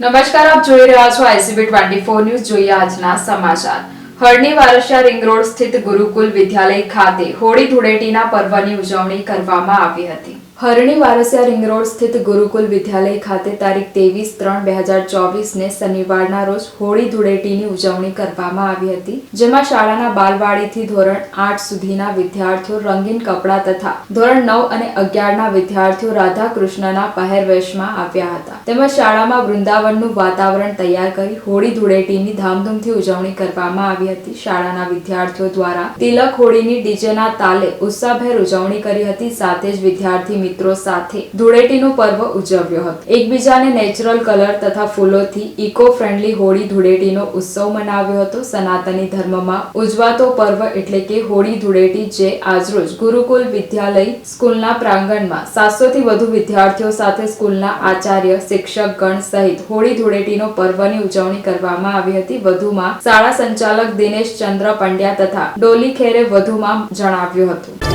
નમસ્કાર, આપ જોઈ રહ્યા છો આઈસીબી ટ્વેન્ટી ફોર ન્યૂઝ. જોઈએ આજના સમાચાર. હળની વારસિયા રિંગ રોડ સ્થિત ગુરુકુલ વિદ્યાલય ખાતે હોળી ધૂળેટીના પર્વની ઉજવણી કરવામાં આવી હતી. હરણી વારસિયા રિંગ રોડ સ્થિત ગુરુકુલ વિદ્યાલય ખાતે તારીખ ત્રેવીસ ત્રણ બે હજાર ચોવીસને શનિવારના રોજ હોળી ધૂળેટીની ઉજવણી કરવામાં આવી હતી, જેમાં શાળાના બાલવાડીથી ધોરણ આઠ સુધીના વિદ્યાર્થીઓ રંગીન કપડાં તથા ધોરણ નવ અને અગિયારના વિદ્યાર્થીઓ રાધા કૃષ્ણના પહેરવેશમાં આવ્યા હતા. તેમજ શાળામાં વૃંદાવનનું વાતાવરણ તૈયાર કરી હોળી ધૂળેટીની ધામધૂમથી ઉજવણી કરવામાં આવી હતી. શાળાના વિદ્યાર્થીઓ દ્વારા તિલક હોળીની ડીજેના તાલે ઉત્સાહભેર ઉજવણી કરી હતી. સાથે જ વિદ્યાર્થી મિત્રો સાથે ધૂળેટીનો પર્વ ઉજવ્યો હતો. એકબીજાને નેચરલ કલર તથા ફૂલોથી ઇકો ફ્રેન્ડલી હોળી ધૂળેટીનો ઉત્સવ મનાવ્યો હતો. સનાતની ધર્મમાં ઉજવાતો પર્વ એટલે કે હોળી ધૂળેટી જે આજરોજ ગુરુકુલ વિદ્યાલય સ્કૂલના પ્રાંગણમાં સાતસોથી વધુ વિદ્યાર્થીઓ સાથે સ્કૂલના આચાર્ય, શિક્ષક, ગણ સહિત હોળી ધૂળેટીનો પર્વની ઉજવણી કરવામાં આવી હતી. વધુમાં શાળા સંચાલક દિનેશ ચંદ્ર પંડ્યા તથા ડોલી ખેરે વધુમાં જણાવ્યું હતું.